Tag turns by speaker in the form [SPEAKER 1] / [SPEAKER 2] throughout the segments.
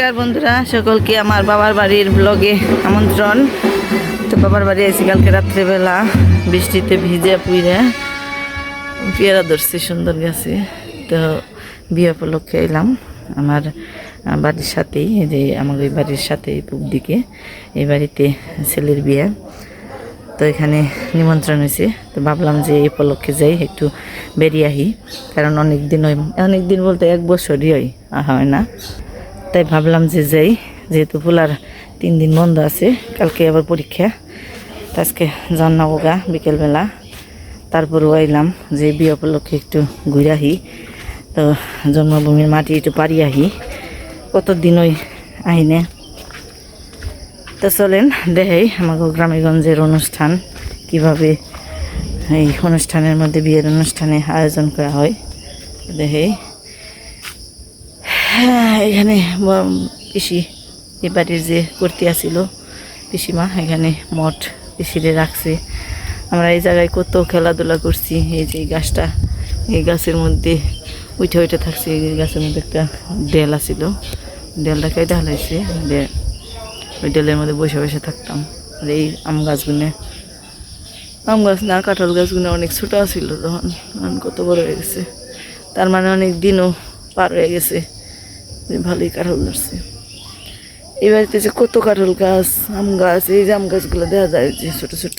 [SPEAKER 1] নমস্কার বন্ধুরা, সকলকে আমার বাবার বাড়ির ব্লগে আমন্ত্রণ। তো বাবার বাড়ি আছি কালকে রাত্রেবেলা, বৃষ্টিতে ভিজে পুইরে পেয়ারা ধরছি, সুন্দর গেছে। তো বিয়ে উপলক্ষে এলাম আমার বাড়ির সাথেই যে আমার ওই বাড়ির সাথে পূব দিকে, এই বাড়িতে ছেলের বিয়ে। তো এখানে নিমন্ত্রণ হয়েছে। তো ভাবলাম যে এই উপলক্ষে যাই, একটু বেরিয়ে আহি। কারণ অনেক দিন ওই অনেক দিন বলতে এক বছরই হয় হয় না। তাই ভাবলাম যে যাই, যেহেতু ফুলার তিন দিন বন্ধ আছে, কালকে আবার পরীক্ষা। আজকে জানাব গা, বিকেলবেলা। তারপরেও আইলাম যে বিয়ে উপলক্ষে একটু ঘুরে আহি। তো জন্মভূমির মাটি একটু পারি আহি। কতদিন ওই আহিনে তো চলেন দেখাই আমাকে গ্রামেগঞ্জের অনুষ্ঠান, কীভাবে এই অনুষ্ঠানের মধ্যে বিয়ের অনুষ্ঠানে আয়োজন করা হয়। দেখাই। এখানে পিসি এ বাড়ির যে করতে আসিল পিসিমা, এখানে মঠ পিসিরে রাখছে। আমরা এই জায়গায় কত খেলাধুলা করছি, এই যে গাছটা, এই গাছের মধ্যে উঠে উঠে থাকছে, এই গাছের মধ্যে একটা ডেল আছিল। ডেলটা কেটে হালাইছে ওই ডেলের মধ্যে বসে বসে থাকতাম। আর এই আম গাছগুলো আম গাছ না, কাঁঠাল গাছগুলো অনেক ছোটো ছিল তখন কত বড় হয়ে গেছে। তার মানে অনেক দিনও পার হয়ে গেছে। ভালোই কাঁঠাল ধরছে। এই বাড়িতে যে কত কাঁঠাল গাছ, আম গাছ, এই যে আম গাছগুলো দেখা যায় যে ছোট ছোট।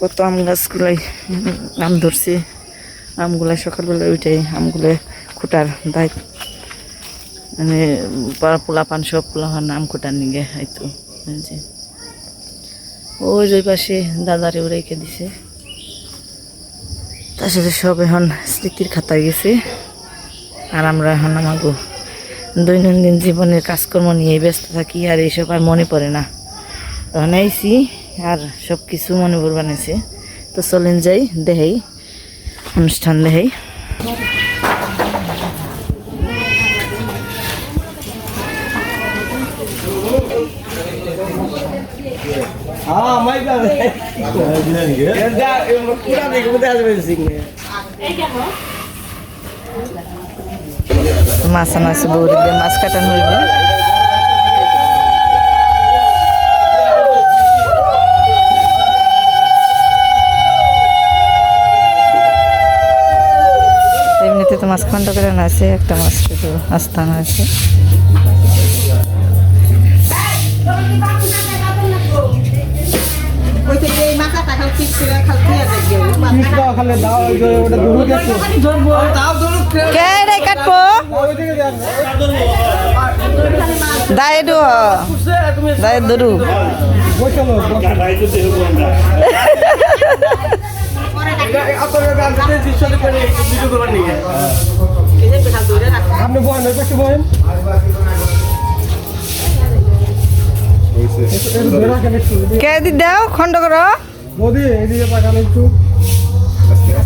[SPEAKER 1] কত আম গাছগুলাই আম ধরছে। আমগুলো সকালবেলা উঠে আমগুলো খুঁটার দায় মানে পোলা পান সব পোলা পান আম খুঁটার নিগে হয়তো যে। ওই যে পাশে দাদারেও রেখে দিছে। তার সাথে সব এখন স্মৃতির খাতায় গেছে। আর আমরা এখন আমাগো দৈনন্দিন জীবনের কাজকর্ম নিয়ে ব্যস্ত থাকি আর এইসব আর মনে পড়ে না আইসি আর সব কিছু মনে পড় বানাইছে তো চলেন যাই দেখাই অনুষ্ঠান দেখাই
[SPEAKER 2] हाँ मैं
[SPEAKER 1] মাছ আনা আছে বৌরি দিয়ে মাছ কাটানো হইব এমনিতে তো মাছ খন্ড করে আছে একটা মাছ শুধু আস্তানা আছে
[SPEAKER 2] মাথা ঠিক খালে দাও ওটা ধরু গেছে তাও ধরু
[SPEAKER 1] কে? রে কাটবো? দাই দু।
[SPEAKER 2] দাই ধরু।
[SPEAKER 1] কে দি খন্ড করো।
[SPEAKER 2] মোদি এদিকে পাকালে একটু।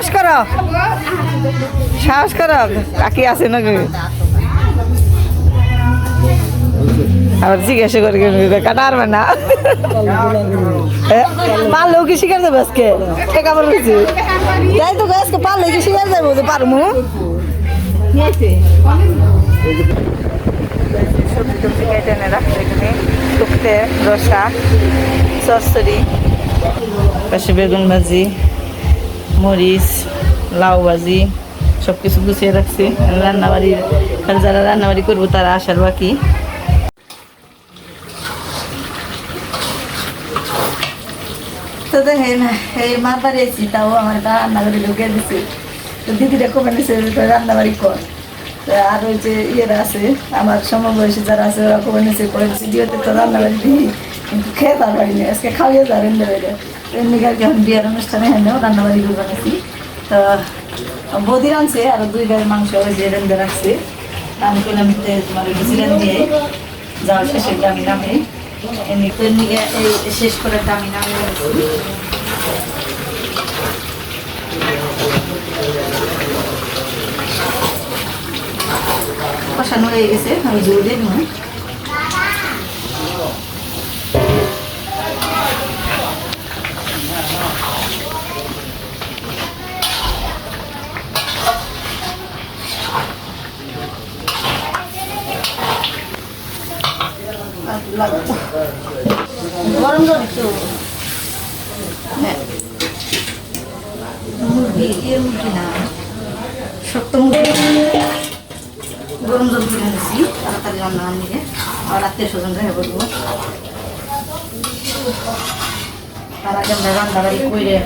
[SPEAKER 1] সাহস করো। সাহস করো। কাকি আছে নাকি? আবার জিজ্ঞাসা করে কাটা পারবে না পারলেও কি শিকার যাবে আজকে? টেকা বলে তাই তো আজকে পারলে কি শিকার যাব যে পারমু। সবজি টবজি কেটে এনে রাখছে এখানে টুকতে রসা সরসরি পাশে বেগুন ভাজি। মরিচ, লাউ ভাজি সব কিছু গুছিয়ে রাখছি। রান্নাবাড়ির যারা রান্নাবাড়ি করব তারা আসার বাকি। তো দেখেন, এই মা বাড়িয়েছি, তাও আমার রান্নাবাড়ি ঢুকে দিছি। তো দিদিরা কমে নিছে রান্নাবাড়ি কর। আর ওই যে ইয়েরা আছে, আমার সমবয়সী যারা আছে, ওরা কমে নিছে করে ভিডিওতে তো রান্নাবাড়ি দিই। কিন্তু খেয়ে তার নেই আজকে খাওয়াই যাবেন দেবে এমনি আর কি এখন বিয়ের অনুষ্ঠানে হেনেও রান্নাবাড়ি করে বানাইছি তো বদির আনছে আর দুই গায়ের মাংস যে রেন্দে রাখছে আমি করলাম তোমার গেছিলেন দিয়ে যাওয়ার শেষে আমি নামে এমনি এমনি এই শেষ করে আমি নামে কষানো হয়ে গেছে আমি জোর দিয়ে গরম জল একটু। হ্যাঁ। মুরগি এর মুরগি না শক্ত মুরগি গরম জল করে নিয়েছি তাড়াতাড়ি রান্না নিয়ে আর আত্মীয় স্বজন রেখে বলব তার আগে আমরা রান্না বাড়ি করে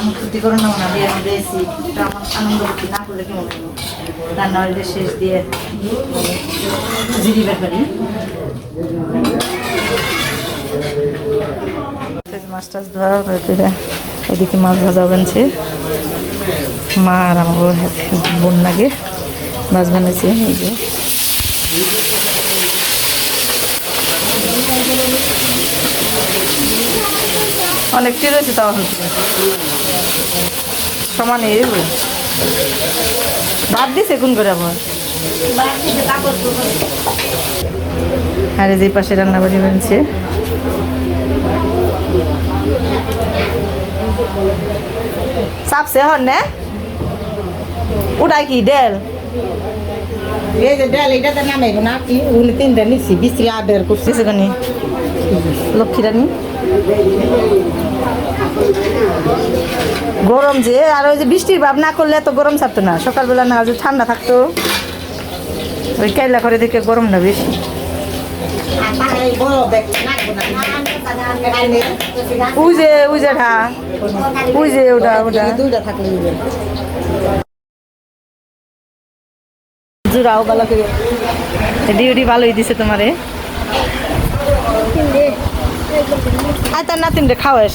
[SPEAKER 1] আমি ক্ষতি করে না দিয়ে আমি দিয়েছি আমার আনন্দ করতে না করলে কেমন রান্না বাড়িতে শেষ দিয়ে জিরি ব্যাপারি মাছ টাছ ওদিকে মাছ ভাজা বানছে। মা আর আমার বোন লাগে মাছ বানিয়েছে এই যে। অনেকটি রয়েছে তাও সমানে এরকম বাদ দিছে কোন করে আবার? আর যে পাশে রান্না বাড়ি বানছে। সাপসে হন না? কি ডেল
[SPEAKER 3] এই যে ডাল এটাতে নামে না কি উনি তিনটা নিচ্ছি বিশ্রী আবের করছি।
[SPEAKER 1] কানি? লক্ষ্মী রানী? গরম যে, আর ওই যে বৃষ্টির ভাব না করলে এত গরম থাকতো না। সকালবেলা না, যে ঠান্ডা থাকতো। ওই কাইলা করে দেখে
[SPEAKER 3] নাকবো না
[SPEAKER 1] বেশি। ওই যে ঢা। যে ওটা ওটা।
[SPEAKER 3] দুইটা থাকলে
[SPEAKER 1] জুড়াও ভালো করে। ডিউটি ভালোই দিছে তোমারে। আয় তার নাতিন রে খাওয়াস।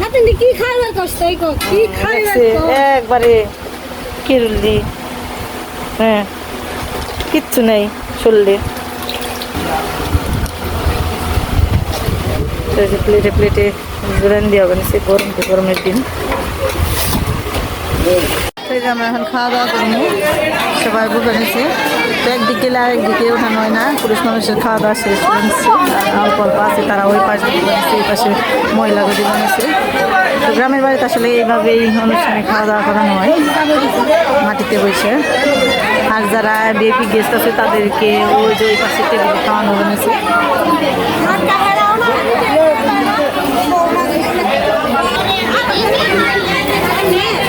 [SPEAKER 4] না তুমি কি খাইবার কষ্ট এই কো কি খাইবার
[SPEAKER 1] একবারে হ্যাঁ কিচ্ছু নেই চললে প্লেটে প্লেটে জোরান দিয়ে হবে সে গরম তো গরমের দিন। আমরা এখন খাওয়া দাওয়া করব। সবাই বুঝে নিছে। একদিক গেলে আরেকদিকে ওঠানো হয় না, পুরুষ মানুষের খাওয়া দাওয়া শেষ অল্প অল্প আছে, তারা ওই পাশে বানিয়েছে এই পাশে মহিলা গদি বানিয়েছে তো গ্রামের বাড়িতে আসলে এইভাবেই অনুষ্ঠানে খাওয়া দাওয়া করানো হয়, মাটিতে বসে। আর যারা বিএপি গেস্ট আছে, তাদেরকে ওই যে ওই পাশে টেবিলে খাওয়ানো বানিয়েছে।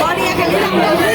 [SPEAKER 1] অনেক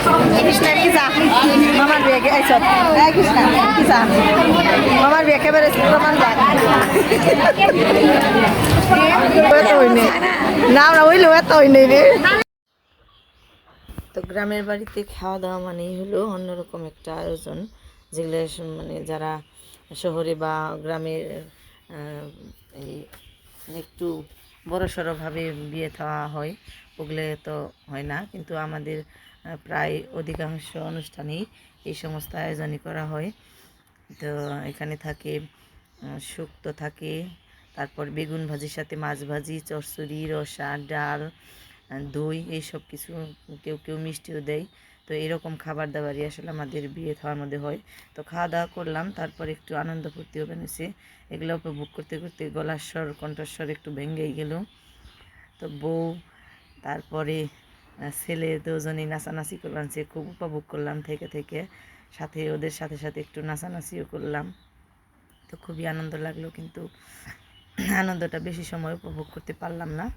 [SPEAKER 1] কৃষ্ণের মামার বিয়ে কৃষ্ণ মামার বিয়ে, একেবারে প্রমাণ না না ওই তো রে। তো গ্রামের বাড়িতে খাওয়া দাওয়া মানেই হলো অন্যরকম একটা আয়োজন, যেগুলো মানে যারা শহরে বা গ্রামের একটু বড়সড়ভাবে বিয়ে থাওয়া হয়, ওগুলো তো হয় না। কিন্তু আমাদের প্রায় অধিকাংশ অনুষ্ঠানেই এই সমস্ত আয়োজনই করা হয়। তো এখানে থাকে শুক্তো থাকে, তারপর বেগুন ভাজির সাথে মাছ ভাজি চচ্চড়ি রসা, ডাল দই, এইসব কিছু কেউ কেউ মিষ্টিও দেয়। তো এরকম খাবার দাবারই আসলে আমাদের বিয়ে খাওয়ার মধ্যে হয়। তো খাওয়া দাওয়া করলাম, তারপর একটু আনন্দ ফুর্তিও বেনেছে এগুলো উপভোগ করতে করতে গলার স্বর, কণ্ঠস্বর একটু ভেঙেই গেল। তো বউ, তারপরে ছেলে দুজনেই নাচানাচি করলাম সে খুব উপভোগ করলাম থেকে থেকে। সাথে ওদের সাথে সাথে একটু নাচানাচিও করলাম। তো খুবই আনন্দ লাগল, কিন্তু আনন্দটা বেশি সময় উপভোগ করতে পারলাম না,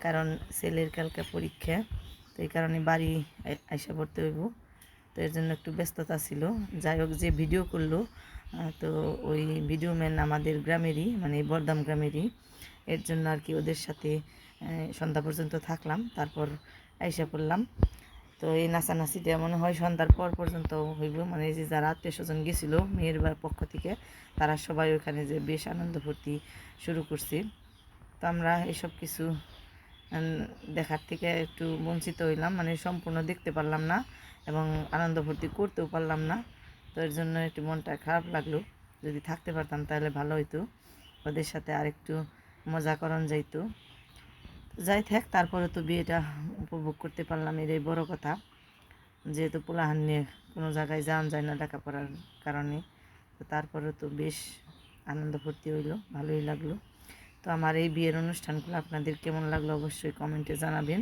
[SPEAKER 1] কারণ ছেলের কালকে পরীক্ষা, তো এই কারণে বাড়ি আই- আইসা পড়তে হইব। তো এর জন্য একটু ব্যস্ততা ছিল। যাই হোক, যে ভিডিও করল তো ওই ভিডিও ম্যান আমাদের গ্রামেরই মানে বরদাম গ্রামেরই। এর জন্য আর কি ওদের সাথে সন্ধ্যা পর্যন্ত থাকলাম। তারপর আইসা পড়লাম। তো এই নাচানাচিটা মনে হয় সন্ধ্যার পর পর্যন্ত হইব। মানে যে যারা আত্মীয় স্বজন গেছিল মেয়ের পক্ষ থেকে, তারা সবাই ওখানে যে বেশ আনন্দ ফুর্তি শুরু করছি। তো আমরা এসব কিছু দেখার থেকে একটু বঞ্চিত হইলাম। মানে সম্পূর্ণ দেখতে পারলাম না এবং আনন্দ ফুর্তি করতেও পারলাম না। তো এর জন্য একটু মনটা খারাপ লাগল। যদি থাকতে পারতাম তাহলে ভালো হইতো। ওদের সাথে আরেকটু মজা করণ যাইতো। যাই থাক, তারপরে তো বিয়েটা উপভোগ করতে পারলাম, এটাই বড় কথা। যেহেতু পোলাহান নিয়ে কোনো জায়গায় যান যায় না ডাকা পড়ার কারণে, তো তারপরে তো বেশ আনন্দ ফুর্তি হইল, ভালোই লাগল। তো আমার এই বিয়ের অনুষ্ঠানগুলো আপনাদের কেমন লাগল অবশ্যই কমেন্টে জানাবেন,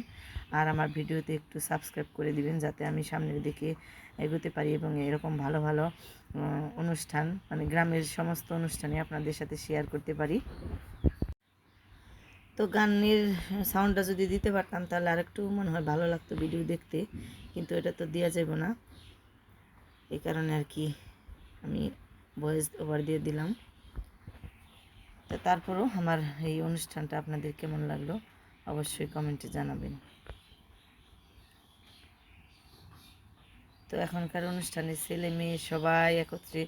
[SPEAKER 1] আর আমার ভিডিওতে একটু সাবস্ক্রাইব করে দিবেন, যাতে আমি সামনের দিকে এগোতে পারি এবং এরকম ভালো ভালো অনুষ্ঠান মানে গ্রামের সমস্ত অনুষ্ঠানে আপনাদের সাথে শেয়ার করতে পারি। তো গানের সাউন্ডটা যদি দিতে পারতাম, তাহলে আরেকটু মনে হয় ভালো লাগতো ভিডিও দেখতে। কিন্তু এটা তো দেওয়া যাবে না। এই কারণে আর কি আমি ভয়েস ওভার দিয়ে দিলাম। তো তারপরেও আমার এই অনুষ্ঠানটা আপনাদের কেমন লাগল, অবশ্যই কমেন্টে জানাবেন। তো এখনকার অনুষ্ঠানে ছেলে মেয়ে সবাই একত্রে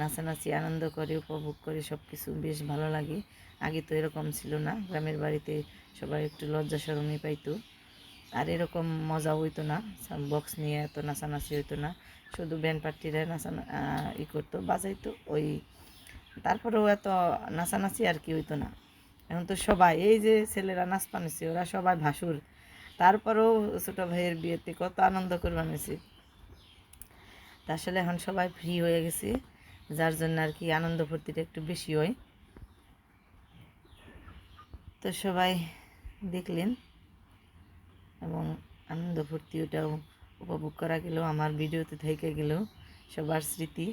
[SPEAKER 1] নাচানাচি, আনন্দ করে, উপভোগ করে সব কিছু বেশ ভালো লাগে। আগে তো এরকম ছিল না, গ্রামের বাড়িতে সবাই একটু লজ্জা সরমই পাইতো। আর এরকম মজা হইতো না বক্স নিয়ে এত নাচানাচি হইতো না। শুধু ব্যান্ড পার্টিরা নাচা ই করতো, বাজাইতো, ওই তারপরেও এত নাচানাচি আর কি হইতো না। এখন তো সবাই, এই যে ছেলেরা নাচ পানিছে ওরা সবাই ভাসুর। তারপরেও ছোটো ভাইয়ের বিয়েতে কত আনন্দ করে বানিয়েছে তা আসলে এখন সবাই ফ্রি হয়ে গেছে, যার জন্য আর কি আনন্দ ফুর্তিটা একটু বেশি হয়। তো সবাই দেখলেন এবং আনন্দ ফুর্তি ওটাও উপভোগ করা গেল, আমার ভিডিওতে থেকে গেল সবার স্মৃতি।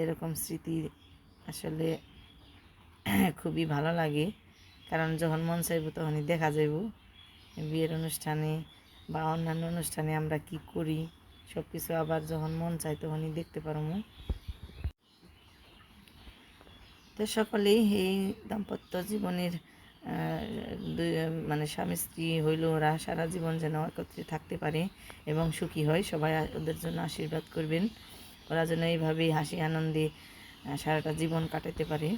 [SPEAKER 1] এরকম স্মৃতি আসলে খুবই ভালো লাগে, কারণ যখন মন চাইব তখনই দেখা যাইব। বিয়ের অনুষ্ঠানে বা অন্যান্য অনুষ্ঠানে আমরা কি করি সব কিছু আবার যখন মন চাই তখনই দেখতে পারব তো সকলেই এই দাম্পত্য জীবনের মানে স্বামী স্ত্রী হইল, ওরা সারা জীবন যেন একত্রে থাকতে পারে এবং সুখী হয়, সবাই ওদের জন্য আশীর্বাদ করবেন। ওরা যেন এইভাবেই হাসি আনন্দে সারাটা জীবন কাটাতে পারে।